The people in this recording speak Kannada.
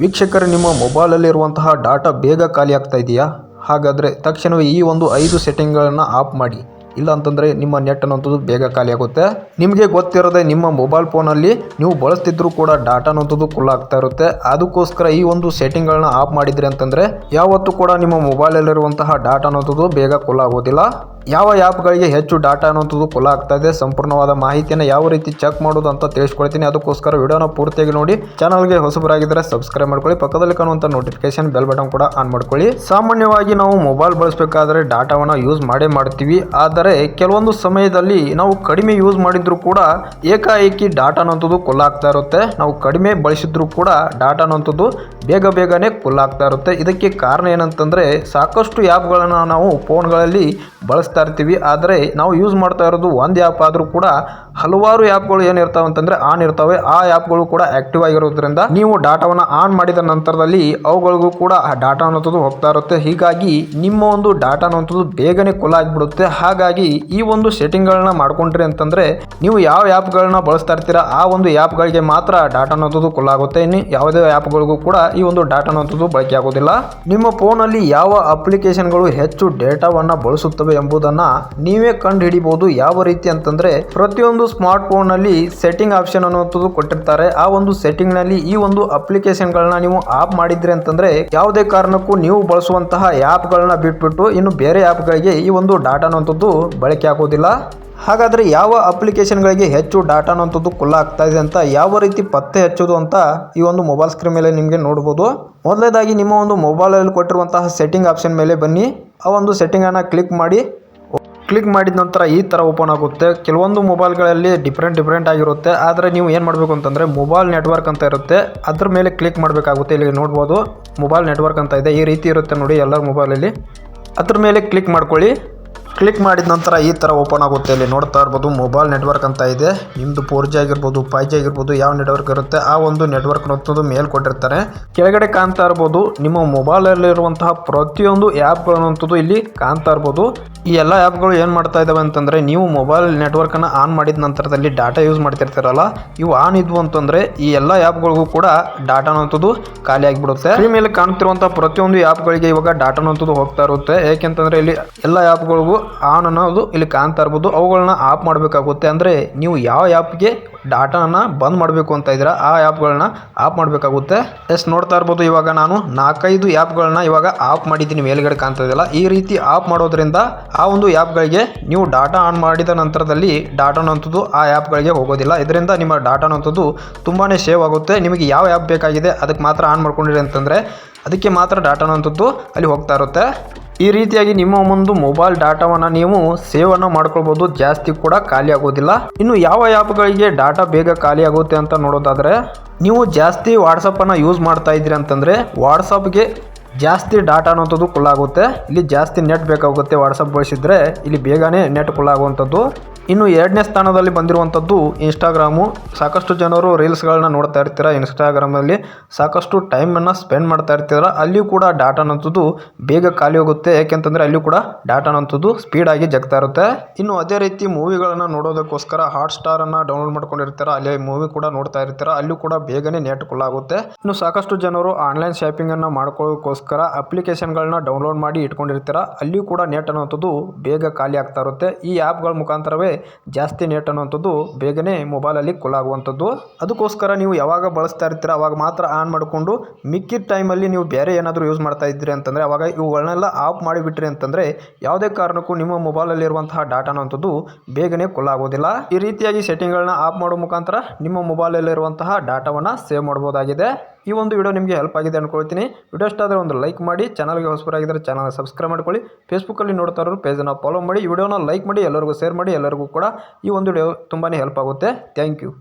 ವೀಕ್ಷಕರೇ, ನಿಮ್ಮ ಮೊಬೈಲಲ್ಲಿರುವಂತಹ ಡಾಟಾ ಬೇಗ ಖಾಲಿ ಆಗ್ತಾ ಇದೆಯಾ? ಹಾಗಾದರೆ ತಕ್ಷಣವೇ ಈ ಒಂದು ಐದು ಸೆಟ್ಟಿಂಗ್ಗಳನ್ನು ಆಫ್ ಮಾಡಿ. ಇಲ್ಲ ಅಂತಂದರೆ ನಿಮ್ಮ ನೆಟ್ ಅನ್ನೋಂಥದ್ದು ಬೇಗ ಖಾಲಿ ಆಗುತ್ತೆ. ನಿಮಗೆ ಗೊತ್ತಿರದೆ ನಿಮ್ಮ ಮೊಬೈಲ್ ಫೋನಲ್ಲಿ ನೀವು ಬಳಸ್ತಿದ್ರು ಕೂಡ ಡಾಟಾ ಅನ್ನೋಂಥದ್ದು ಕುಲ್ಲ ಆಗ್ತಾ ಇರುತ್ತೆ. ಅದಕ್ಕೋಸ್ಕರ ಈ ಒಂದು ಸೆಟ್ಟಿಂಗ್ಗಳನ್ನ ಆಫ್ ಮಾಡಿದ್ರಿ ಅಂತಂದರೆ ಯಾವತ್ತೂ ಕೂಡ ನಿಮ್ಮ ಮೊಬೈಲಲ್ಲಿರುವಂತಹ ಡಾಟಾ ಅನ್ನೋಂಥದ್ದು ಬೇಗ ಕುಲ್ಲ ಆಗೋದಿಲ್ಲ. ಯಾವ ಆ್ಯಪ್ಗಳಿಗೆ ಹೆಚ್ಚು ಡಾಟಾ ಅನ್ನೋಂಥದ್ದು ಕುಲ ಆಗ್ತಾ ಇದೆ, ಸಂಪೂರ್ಣವಾದ ಮಾಹಿತಿಯನ್ನು ಯಾವ ರೀತಿ ಚೆಕ್ ಮಾಡೋದು ಅಂತ ತಿಳಿಸ್ಕೊಳ್ತೀನಿ. ಅದಕ್ಕೋಸ್ಕರ ವಿಡಿಯೋನ ಪೂರ್ತಿಯಾಗಿ ನೋಡಿ. ಚಾನಲ್ಗೆ ಹೊಸಬರಾಗಿದ್ದರೆ ಸಬ್ಸ್ಕ್ರೈಬ್ ಮಾಡ್ಕೊಳ್ಳಿ. ಪಕ್ಕದಲ್ಲಿ ಕಾಣುವಂಥ ನೋಟಿಫಿಕೇಶನ್ ಬೆಲ್ ಬಟನ್ ಕೂಡ ಆನ್ ಮಾಡ್ಕೊಳ್ಳಿ. ಸಾಮಾನ್ಯವಾಗಿ ನಾವು ಮೊಬೈಲ್ ಬಳಸಬೇಕಾದ್ರೆ ಡಾಟಾವನ್ನು ಯೂಸ್ ಮಾಡೇ ಮಾಡ್ತೀವಿ. ಆದರೆ ಕೆಲವೊಂದು ಸಮಯದಲ್ಲಿ ನಾವು ಕಡಿಮೆ ಯೂಸ್ ಮಾಡಿದ್ರು ಕೂಡ ಏಕಾಏಕಿ ಡಾಟಾ ಅನ್ನೋಂಥದ್ದು ಕೊಲ್ಲಾಗ್ತಾ ಇರುತ್ತೆ. ನಾವು ಕಡಿಮೆ ಬಳಸಿದ್ರು ಕೂಡ ಡಾಟಾ ಅನ್ನೋಂಥದ್ದು ಬೇಗ ಬೇಗನೆ ಕೊಲ್ಲಾಗ್ತಾ ಇರುತ್ತೆ. ಇದಕ್ಕೆ ಕಾರಣ ಏನಂತಂದರೆ ಸಾಕಷ್ಟು ಆ್ಯಪ್ಗಳನ್ನು ನಾವು ಫೋನ್ಗಳಲ್ಲಿ ಬಳಸ್ತಾ ಇರ್ತೀವಿ. ಆದರೆ ನಾವು ಯೂಸ್ ಮಾಡ್ತಾ ಇರೋದು ಒಂದು ಆ್ಯಪ್ ಆದರೂ ಕೂಡ ಹಲವಾರು ಆ್ಯಪ್ಗಳು ಏನಿರ್ತಾವೆ ಅಂತಂದರೆ ಆನ್ ಇರ್ತವೆ. ಆ ಆ್ಯಪ್ಗಳು ಕೂಡ ಆ್ಯಕ್ಟಿವ್ ಆಗಿರೋದ್ರಿಂದ ನೀವು ಡಾಟಾವನ್ನು ಆನ್ ಮಾಡಿದ ನಂತರದಲ್ಲಿ ಅವುಗಳಿಗೂ ಕೂಡ ಆ ಡಾಟಾ ಅನ್ನೋಂಥದ್ದು ಹೋಗ್ತಾ ಇರುತ್ತೆ. ಹೀಗಾಗಿ ನಿಮ್ಮ ಒಂದು ಡಾಟಾ ಅನ್ನೋಂಥದ್ದು ಬೇಗನೆ ಕೊಲ್ಲಾಗಿಬಿಡುತ್ತೆ ಆಗಿಬಿಡುತ್ತೆ. ಹಾಗಾಗಿ ಈ ಒಂದು ಸೆಟ್ಟಿಂಗ್ಗಳನ್ನ ಮಾಡ್ಕೊಂಡ್ರಿ ಅಂತಂದರೆ ನೀವು ಯಾವ ಆ್ಯಪ್ಗಳನ್ನ ಬಳಸ್ತಾ ಇರ್ತೀರಾ ಆ ಒಂದು ಆ್ಯಪ್ಗಳಿಗೆ ಮಾತ್ರ ಡಾಟಾ ಅನ್ನೋದು ಕೊಲ್ಲಾಗುತ್ತೆ ಇನ್ನು ಯಾವುದೇ ಆ್ಯಪ್ಗಳಿಗೂ ಕೂಡ ಈ ಒಂದು ಡಾಟಾ ಅನ್ನೋದು ಬಳಕೆ ಆಗೋದಿಲ್ಲ. ನಿಮ್ಮ ಫೋನಲ್ಲಿ ಯಾವ ಅಪ್ಲಿಕೇಶನ್ಗಳು ಹೆಚ್ಚು ಡೇಟಾವನ್ನು ಬಳಸುತ್ತವೆ ಎಂಬುದನ್ನು ನೀವೇ ಕಂಡು ಹಿಡಿಬಹುದು ಯಾವ ರೀತಿ ಅಂತಂದರೆ ಪ್ರತಿಯೊಂದು ಸ್ಮಾರ್ಟ್ ಫೋನ್ನಲ್ಲಿ ಸೆಟ್ಟಿಂಗ್ ಆಪ್ಷನ್ ಅನ್ನುವಂಥದ್ದು ಕೊಟ್ಟಿರ್ತಾರೆ. ಆ ಒಂದು ಸೆಟ್ಟಿಂಗ್ನಲ್ಲಿ ಈ ಒಂದು ಅಪ್ಲಿಕೇಶನ್ಗಳನ್ನ ನೀವು ಆಫ್ ಮಾಡಿದ್ರಿ ಅಂತಂದರೆ ಯಾವುದೇ ಕಾರಣಕ್ಕೂ ನೀವು ಬಳಸುವಂತಹ ಆ್ಯಪ್ಗಳನ್ನ ಬಿಟ್ಬಿಟ್ಟು ಇನ್ನು ಬೇರೆ ಆ್ಯಪ್ಗಳಿಗೆ ಈ ಒಂದು ಡಾಟಾ ಅನ್ನುವಂಥದ್ದು ಬಳಕೆ ಆಗೋದಿಲ್ಲ. ಹಾಗಾದರೆ ಯಾವ ಅಪ್ಲಿಕೇಶನ್ಗಳಿಗೆ ಹೆಚ್ಚು ಡಾಟಾ ಅನ್ನೋಂಥದ್ದು ಆಗ್ತಾ ಇದೆ ಅಂತ ಯಾವ ರೀತಿ ಪತ್ತೆ ಹಚ್ಚೋದು ಅಂತ ಈ ಒಂದು ಮೊಬೈಲ್ ಸ್ಕ್ರೀನ್ ಮೇಲೆ ನಿಮಗೆ ನೋಡ್ಬೋದು. ಮೊದಲನೇದಾಗಿ ನಿಮ್ಮ ಒಂದು ಮೊಬೈಲಲ್ಲಿ ಕೊಟ್ಟಿರುವಂತಹ ಸೆಟ್ಟಿಂಗ್ ಆಪ್ಷನ್ ಮೇಲೆ ಬನ್ನಿ. ಆ ಒಂದು ಸೆಟ್ಟಿಂಗನ್ನು ಕ್ಲಿಕ್ ಮಾಡಿ. ಕ್ಲಿಕ್ ಮಾಡಿದ ನಂತರ ಈ ಥರ ಓಪನ್ ಆಗುತ್ತೆ. ಕೆಲವೊಂದು ಮೊಬೈಲ್ಗಳಲ್ಲಿ ಡಿಫ್ರೆಂಟ್ ಡಿಫ್ರೆಂಟ್ ಆಗಿರುತ್ತೆ. ಆದರೆ ನೀವು ಏನು ಮಾಡಬೇಕು ಅಂತಂದರೆ ಮೊಬೈಲ್ ನೆಟ್ವರ್ಕ್ ಅಂತ ಇರುತ್ತೆ. ಅದ್ರ ಮೇಲೆ ಕ್ಲಿಕ್ ಮಾಡಬೇಕಾಗುತ್ತೆ. ಇಲ್ಲಿ ನೋಡ್ಬೋದು. ಮೊಬೈಲ್ ನೆಟ್ವರ್ಕ್ ಅಂತ ಇದೆ. ಈ ರೀತಿ ಇರುತ್ತೆ ನೋಡಿ ಎಲ್ಲರ ಮೊಬೈಲಲ್ಲಿ. ಅದ್ರ ಮೇಲೆ ಕ್ಲಿಕ್ ಮಾಡ್ಕೊಳ್ಳಿ. ಕ್ಲಿಕ್ ಮಾಡಿದ ನಂತರ ಈ ಥರ ಓಪನ್ ಆಗುತ್ತೆ. ಇಲ್ಲಿ ನೋಡ್ತಾ ಇರ್ಬೋದು ಮೊಬೈಲ್ ನೆಟ್ವರ್ಕ್ ಅಂತ ಇದೆ. ನಿಮ್ಮದು ಫೋರ್ ಜಿ ಆಗಿರ್ಬೋದು ಫೈವ್ ಜಿ ಆಗಿರ್ಬೋದು ಯಾವ ನೆಟ್ವರ್ಕ್ ಇರುತ್ತೆ ಆ ಒಂದು ನೆಟ್ವರ್ಕ್ ಅಂತದ್ದು ಮೇಲ್ ಕೊಟ್ಟಿರ್ತಾರೆ ಕೆಳಗಡೆ ಕಾಣ್ತಾ ಇರ್ಬೋದು ನಿಮ್ಮ ಮೊಬೈಲಲ್ಲಿರುವಂತಹ ಪ್ರತಿಯೊಂದು ಆ್ಯಪ್ಗಳನ್ನಂಥದ್ದು ಇಲ್ಲಿ ಕಾಣ್ತಾ ಇರ್ಬೋದು. ಈ ಎಲ್ಲ ಆ್ಯಪ್ಗಳು ಏನು ಮಾಡ್ತಾ ಇದ್ದಾವೆ ಅಂತಂದರೆ ನೀವು ಮೊಬೈಲ್ ನೆಟ್ವರ್ಕನ್ನು ಆನ್ ಮಾಡಿದ ನಂತರದಲ್ಲಿ ಡಾಟಾ ಯೂಸ್ ಮಾಡ್ತಿರ್ತಾರಲ್ಲ, ಇವು ಆನ್ ಇದ್ವು ಅಂತಂದರೆ ಈ ಎಲ್ಲ ಆ್ಯಪ್ಗಳಿಗೂ ಕೂಡ ಡಾಟಾ ಅನ್ನೋಂಥದ್ದು ಖಾಲಿ ಆಗಿಬಿಡುತ್ತೆ. ಈ ಮೇಲೆ ಕಾಣ್ತಿರುವಂಥ ಪ್ರತಿಯೊಂದು ಆ್ಯಪ್ಗಳಿಗೆ ಇವಾಗ ಡಾಟಾ ಅನ್ನೋಂಥದ್ದು ಹೋಗ್ತಾ ಇರುತ್ತೆ. ಏಕೆಂತಂದರೆ ಇಲ್ಲಿ ಎಲ್ಲ ಆ್ಯಪ್ಗಳಿಗೂ ಆನ್ ಅನ್ನೋದು ಇಲ್ಲಿ ಕಾಣ್ತಾ ಇರ್ಬೋದು. ಅವುಗಳನ್ನ ಆಫ್ ಮಾಡಬೇಕಾಗುತ್ತೆ. ಅಂದರೆ ನೀವು ಯಾವ ಆ್ಯಪ್ಗೆ ಡಾಟಾನ ಬಂದ್ ಮಾಡಬೇಕು ಅಂತ ಇದ್ದೀರ, ಆ ಆ್ಯಪ್ಗಳನ್ನ ಆಫ್ ಮಾಡಬೇಕಾಗುತ್ತೆ. ಎಸ್, ನೋಡ್ತಾ ಇರ್ಬೋದು, ಇವಾಗ ನಾನು ನಾಲ್ಕೈದು ಆ್ಯಪ್ಗಳನ್ನ ಇವಾಗ ಆಫ್ ಮಾಡಿದ್ದೀನಿ, ಮೇಲ್ಗಡೆ ಕಾಣ್ತಾ ಈ ರೀತಿ ಆಫ್ ಮಾಡೋದ್ರಿಂದ ಆ ಒಂದು ಆ್ಯಪ್ಗಳಿಗೆ ನೀವು ಡಾಟಾ ಆನ್ ಮಾಡಿದ ನಂತರದಲ್ಲಿ ಡಾಟಾ ಅನ್ನೋಂಥದ್ದು ಆ ಆ್ಯಪ್ಗಳಿಗೆ ಹೋಗೋದಿಲ್ಲ. ಇದರಿಂದ ನಿಮ್ಮ ಡಾಟಾ ಅನ್ನೋಂಥದ್ದು ತುಂಬಾ ಸೇವ್ ಆಗುತ್ತೆ. ನಿಮಗೆ ಯಾವ ಆ್ಯಪ್ ಬೇಕಾಗಿದೆ, ಅದಕ್ಕೆ ಮಾತ್ರ ಆನ್ ಮಾಡ್ಕೊಂಡಿರಿ ಅಂತಂದರೆ, ಅದಕ್ಕೆ ಮಾತ್ರ ಡಾಟಾ ಅನ್ನೋಂಥದ್ದು ಅಲ್ಲಿ ಹೋಗ್ತಾ ಇರುತ್ತೆ. ಈ ರೀತಿಯಾಗಿ ನಿಮ್ಮ ಒಂದು ಮೊಬೈಲ್ ಡಾಟಾವನ್ನು ನೀವು ಸೇವನ್ನು ಮಾಡ್ಕೊಳ್ಬೋದು. ಜಾಸ್ತಿ ಕೂಡ ಖಾಲಿ ಆಗೋದಿಲ್ಲ. ಇನ್ನು ಯಾವ ಆ್ಯಪ್ಗಳಿಗೆ ಡಾಟಾ ಬೇಗ ಖಾಲಿ ಆಗುತ್ತೆ ಅಂತ ನೋಡೋದಾದರೆ, ನೀವು ಜಾಸ್ತಿ ವಾಟ್ಸಪ್ಪನ್ನು ಯೂಸ್ ಮಾಡ್ತಾ ಇದ್ದೀರಿ ಅಂತಂದರೆ ವಾಟ್ಸಪ್ಗೆ ಜಾಸ್ತಿ ಡಾಟಾ ಅನ್ನೋಂಥದ್ದು ಕುಲ್ಲಾಗುತ್ತೆ ಇಲ್ಲಿ ಜಾಸ್ತಿ ನೆಟ್ ಬೇಕಾಗುತ್ತೆ ವಾಟ್ಸಪ್ ಬಳಸಿದ್ರೆ, ಇಲ್ಲಿ ಬೇಗನೆ ನೆಟ್ ಕುಲ್ಲಾಗುವಂಥದ್ದು ಇನ್ನು ಎರಡನೇ ಸ್ಥಾನದಲ್ಲಿ ಬಂದಿರುವಂಥದ್ದು ಇನ್ಸ್ಟಾಗ್ರಾಮು ಸಾಕಷ್ಟು ಜನರು ರೀಲ್ಸ್ಗಳನ್ನ ನೋಡ್ತಾ ಇರ್ತೀರ? ಇನ್ಸ್ಟಾಗ್ರಾಮಲ್ಲಿ ಸಾಕಷ್ಟು ಟೈಮನ್ನು ಸ್ಪೆಂಡ್ ಮಾಡ್ತಾ ಇರ್ತೀರ? ಅಲ್ಲಿಯೂ ಕೂಡ ಡಾಟಾ ಅನ್ನೋಂಥದ್ದು ಬೇಗ ಖಾಲಿ ಹೋಗುತ್ತೆ. ಯಾಕೆಂತಂದರೆ ಅಲ್ಲಿಯೂ ಕೂಡ ಡಾಟಾ ಅನ್ನೋಂಥದ್ದು ಸ್ಪೀಡಾಗಿ ಜಗ್ತಾ ಇರುತ್ತೆ. ಇನ್ನು ಅದೇ ರೀತಿ ಮೂವಿಗಳನ್ನು ನೋಡೋದಕ್ಕೋಸ್ಕರ ಹಾಟ್ ಸ್ಟಾರನ್ನು ಡೌನ್ಲೋಡ್ ಮಾಡ್ಕೊಂಡಿರ್ತೀರ? ಅಲ್ಲಿ ಮೂವಿ ಕೂಡ ನೋಡ್ತಾ ಇರ್ತೀರ? ಅಲ್ಲಿ ಕೂಡ ಬೇಗನೆ ನೆಟ್ ಕುಲ್ಲಾಗುತ್ತೆ ಇನ್ನು ಸಾಕಷ್ಟು ಜನರು ಆನ್ಲೈನ್ ಶಾಪಿಂಗನ್ನು ಮಾಡ್ಕೊಳ್ಳೋದಕ್ಕೋಸ್ಕರ ಅಪ್ಲಿಕೇಶನ್ಗಳನ್ನ ಡೌನ್ಲೋಡ್ ಮಾಡಿ ಇಟ್ಕೊಂಡಿರ್ತೀರ? ಅಲ್ಲಿಯೂ ಕೂಡ ನೆಟ್ ಅನ್ನೋಂಥದ್ದು ಬೇಗ ಖಾಲಿ ಆಗ್ತಾ ಇರುತ್ತೆ. ಈ ಆ್ಯಪ್ಗಳ ಮುಖಾಂತರವೇ ಜಾಸ್ತಿ ನೆಟ್ ಅನ್ನುವಂಥದ್ದು ಬೇಗನೆ ಮೊಬೈಲಲ್ಲಿ ಕೊಲಾಗುವಂಥದ್ದು ಅದಕ್ಕೋಸ್ಕರ ನೀವು ಯಾವಾಗ ಬಳಸ್ತಾ ಇರ್ತೀರ, ಅವಾಗ ಮಾತ್ರ ಆನ್ ಮಾಡಿಕೊಂಡು, ಮಿಕ್ಕಿದ ಟೈಮಲ್ಲಿ ನೀವು ಬೇರೆ ಏನಾದರೂ ಯೂಸ್ ಮಾಡ್ತಾ ಇದ್ದೀರಿ ಅಂತಂದರೆ, ಅವಾಗ ಇವುಗಳನ್ನೆಲ್ಲ ಆಫ್ ಮಾಡಿಬಿಟ್ರಿ ಅಂತಂದರೆ, ಯಾವುದೇ ಕಾರಣಕ್ಕೂ ನಿಮ್ಮ ಮೊಬೈಲಲ್ಲಿರುವಂತಹ ಡಾಟಾ ಅನ್ನುವಂಥದ್ದು ಬೇಗನೆ ಕೊಲ್ಲಾಗೋದಿಲ್ಲ ಈ ರೀತಿಯಾಗಿ ಸೆಟ್ಟಿಂಗ್ಗಳನ್ನ ಆಫ್ ಮಾಡೋ ಮುಖಾಂತರ ನಿಮ್ಮ ಮೊಬೈಲಲ್ಲಿರುವಂತಹ ಡಾಟಾವನ್ನು ಸೇವ್ ಮಾಡ್ಬೋದಾಗಿದೆ. ಈ ಒಂದು ವಿಡಿಯೋ ನಿಮಗೆ ಹೆಲ್ಪ್ ಆಗಿದೆ ಅಂದ್ಕೊಳ್ತೀನಿ ವಿಡಿಯೋ ಇಷ್ಟ ಒಂದು ಲೈಕ್ ಮಾಡಿ ಚಾನಲ್ಗೆ ಹೊಸಬರಾಗಿದ್ದರೆ ಚಾನಲ್ ಸಬ್ಸ್ಕ್ರೈಬ್ ಮಾಡ್ಕೊಳ್ಳಿ. ಫೇಸ್ಬುಕ್ಕಲ್ಲಿ ನೋಡ್ತಾ ಇರೋರು ಪೇಜನ್ನು ಫಾಲೋ ಮಾಡಿ ಈ ವಿಡಿಯೋನ ಲೈಕ್ ಮಾಡಿ, ಎಲ್ಲರಿಗೂ ಶೇರ್ ಮಾಡಿ, ಎಲ್ಲರಿಗೂ ಕೂಡ ಈ ಒಂದು ವಿಡಿಯೋ ತುಂಬಾ ಹೆಲ್ಪ್ ಆಗುತ್ತೆ. Thank you